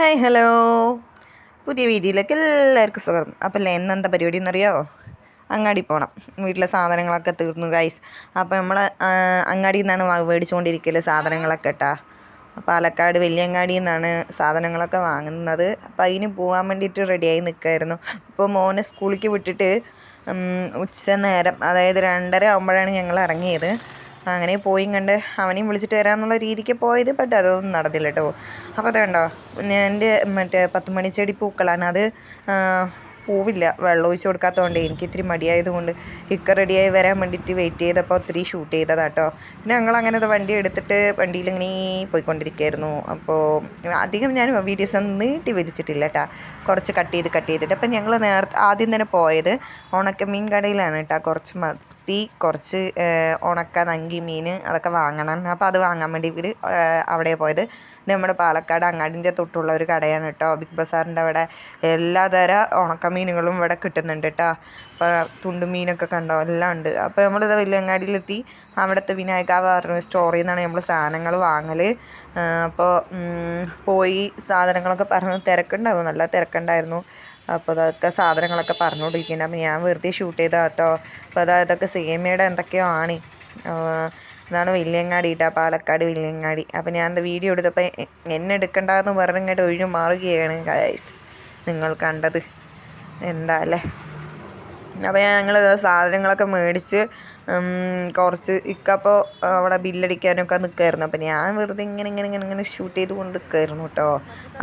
Hi hello പുതിയ വീഡിയോയിലേക്ക് എല്ലാവർക്കും സ്വാഗതം. അപ്പോൾ എന്നെന്താ പരിപാടി എന്നറിയോ? അങ്ങാടി പോകണം വീട്ടിലെ സാധനങ്ങളൊക്കെ തീർന്നു ഗൈസ് അപ്പോൾ നമ്മൾ അങ്ങാടിയിൽ നിന്നാണ് മേടിച്ചുകൊണ്ടിരിക്കൽ സാധനങ്ങളൊക്കെ കേട്ടാ പാലക്കാട് വലിയങ്ങാടിയിൽ നിന്നാണ് സാധനങ്ങളൊക്കെ വാങ്ങുന്നത്. അപ്പോൾ അതിന് പോകാൻ വേണ്ടിയിട്ട് റെഡിയായി നിൽക്കുമായിരുന്നു ഇപ്പോൾ മോനെ സ്കൂളിലേക്ക് വിട്ടിട്ട് ഉച്ച നേരം അതായത് രണ്ടര ആകുമ്പോഴാണ് ഞങ്ങൾ ഇറങ്ങിയത്. അങ്ങനെ പോയി കണ്ട് അവനെയും വിളിച്ചിട്ട് വരാമെന്നുള്ള രീതിക്ക് പോയത് ബട്ട് അതൊന്നും നടന്നില്ല കേട്ടോ അപ്പോൾ അതുണ്ടോ എന്റെ മറ്റേ പത്ത് മണിച്ചെടി പൂക്കളാണ്. അത് പൂവില്ല വെള്ളം ഒഴിച്ച് കൊടുക്കാത്തതുകൊണ്ട് എനിക്ക് ഇത്തിരി മടിയായതുകൊണ്ട് ഇക്ക റെഡിയായി വരാൻ വേണ്ടിയിട്ട് വെയിറ്റ് ചെയ്തപ്പോൾ ഒത്തിരി ഷൂട്ട് ചെയ്തതാ കേട്ടോ പിന്നെ ഞങ്ങൾ അങ്ങനെ വണ്ടി എടുത്തിട്ട് വണ്ടിയിൽ ഇങ്ങനെ പോയിക്കൊണ്ടിരിക്കുകയായിരുന്നു അപ്പോൾ അധികം ഞാൻ വീഡിയോസ് ഒന്നും നീട്ടി വലിച്ചിട്ടില്ല കേട്ടോ കുറച്ച് കട്ട് ചെയ്ത് കട്ട് ചെയ്തിട്ട്. അപ്പം ഞങ്ങൾ നേരത്തെ ആദ്യം തന്നെ പോയത് ഉണക്കമീൻ കടയിലാണ് കേട്ടോ കുറച്ച് മത്തി കുറച്ച് ഉണക്ക നങ്കി മീൻ അതൊക്കെ വാങ്ങണം. അപ്പോൾ അത് വാങ്ങാൻ വേണ്ടി ഇവർ അവിടെ പോയത്. ഇത് നമ്മുടെ പാലക്കാട് അങ്ങാടിന്റെ തൊട്ടുള്ള ഒരു കടയാണ് കേട്ടോ. ബിഗ് ബസാറിന്റെ അവിടെ എല്ലാതര ഉണക്കമീനുകളും ഇവിടെ കിട്ടുന്നുണ്ട് കേട്ടോ. അപ്പോൾ തുണ്ടുമീനൊക്കെ കണ്ടോ? എല്ലാം ഉണ്ട്. അപ്പോൾ നമ്മളിത് വലിയങ്ങാടിയിലെത്തി അവിടുത്തെ വിനായക പറഞ്ഞ സ്റ്റോറിൽ നിന്നാണ് നമ്മൾ സാധനങ്ങൾ വാങ്ങൽ അപ്പോൾ പോയി സാധനങ്ങളൊക്കെ പറഞ്ഞ് തിരക്കുണ്ടാവും നല്ല തിരക്കുണ്ടായിരുന്നു. അപ്പോൾ അതൊക്കെ സാധനങ്ങളൊക്കെ പറഞ്ഞുകൊണ്ടിരിക്കുന്നുണ്ട്. അപ്പോൾ ഞാൻ വെറുതെ ഷൂട്ട് ചെയ്താൽ കേട്ടോ അപ്പോൾ അതാ ഇതൊക്കെ സേമിയയുടെ എന്തൊക്കെയോ ആണ്. ഇതാണ് വലിയങ്ങാടി കേട്ടോ പാലക്കാട് വലിയങ്ങാടി അപ്പോൾ ഞാൻ എന്താ വീഡിയോ എടുത്തപ്പോൾ എന്നെ എടുക്കണ്ടെന്ന് പറഞ്ഞിട്ട് ഒഴിഞ്ഞു മാറുകയാണ് ഗൈസ് നിങ്ങൾ കണ്ടത്. എന്താ അല്ലേ? അപ്പോൾ ഞങ്ങൾ സാധനങ്ങളൊക്കെ മേടിച്ച് കുറച്ച് ഇക്കപ്പോൾ അവിടെ ബില്ലടിക്കാനൊക്കെ നിൽക്കായിരുന്നു അപ്പോൾ ഞാൻ വെറുതെ ഇങ്ങനെ ഇങ്ങനെ ഇങ്ങനെ ഇങ്ങനെ ഷൂട്ട് ചെയ്ത് കൊണ്ട് നിൽക്കായിരുന്നു കേട്ടോ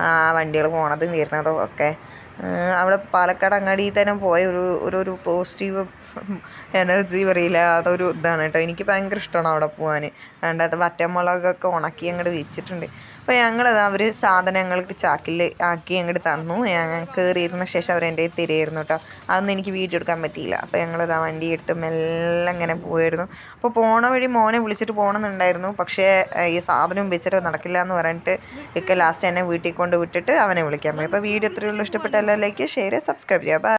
ആ വണ്ടികൾ പോണതും വരുന്നതും ഒക്കെ. അവിടെ പാലക്കാട് അങ്ങാടിയിൽ തന്നെ പോയ ഒരു ഒരു ഒരു പോസിറ്റീവ് എനർജി പറയില്ല അതൊരു ഇതാണ് കേട്ടോ. എനിക്ക് ഭയങ്കര ഇഷ്ടമാണ് അവിടെ പോകാൻ വേണ്ടത് വറ്റമുളകൊക്കെ ഉണക്കി അങ്ങോട്ട് വെച്ചിട്ടുണ്ട്. അപ്പോൾ ഞങ്ങളത് അവർ സാധനങ്ങൾക്ക് ചാക്കിൽ ആക്കി അങ്ങോട്ട് തന്നു. ഞാൻ കയറിയിരുന്ന ശേഷം അവർ എന്റെ തിരയായിരുന്നു കേട്ടോ. അതൊന്നും എനിക്ക് വീഡിയോ എടുക്കാൻ പറ്റിയില്ല. അപ്പോൾ ഞങ്ങളത് ആ വണ്ടി എടുത്ത് മെല്ലെ ഇങ്ങനെ പോയായിരുന്നു അപ്പോൾ പോണ വഴി മോനെ വിളിച്ചിട്ട് പോകണമെന്നുണ്ടായിരുന്നു പക്ഷേ ഈ സാധനം വെച്ചിട്ട് നടക്കില്ല എന്ന് പറഞ്ഞിട്ട് ഒക്കെ ലാസ്റ്റ് എന്നെ വീട്ടിൽ കൊണ്ട് വിട്ടിട്ട് അവനെ വിളിക്കാൻ പോയി. അപ്പോൾ വീഡിയോ എത്രയുള്ളൂ ഇഷ്ടപ്പെട്ട എല്ലാവരിലേക്ക് ഷെയർ സബ്സ്ക്രൈബ് ചെയ്യുക.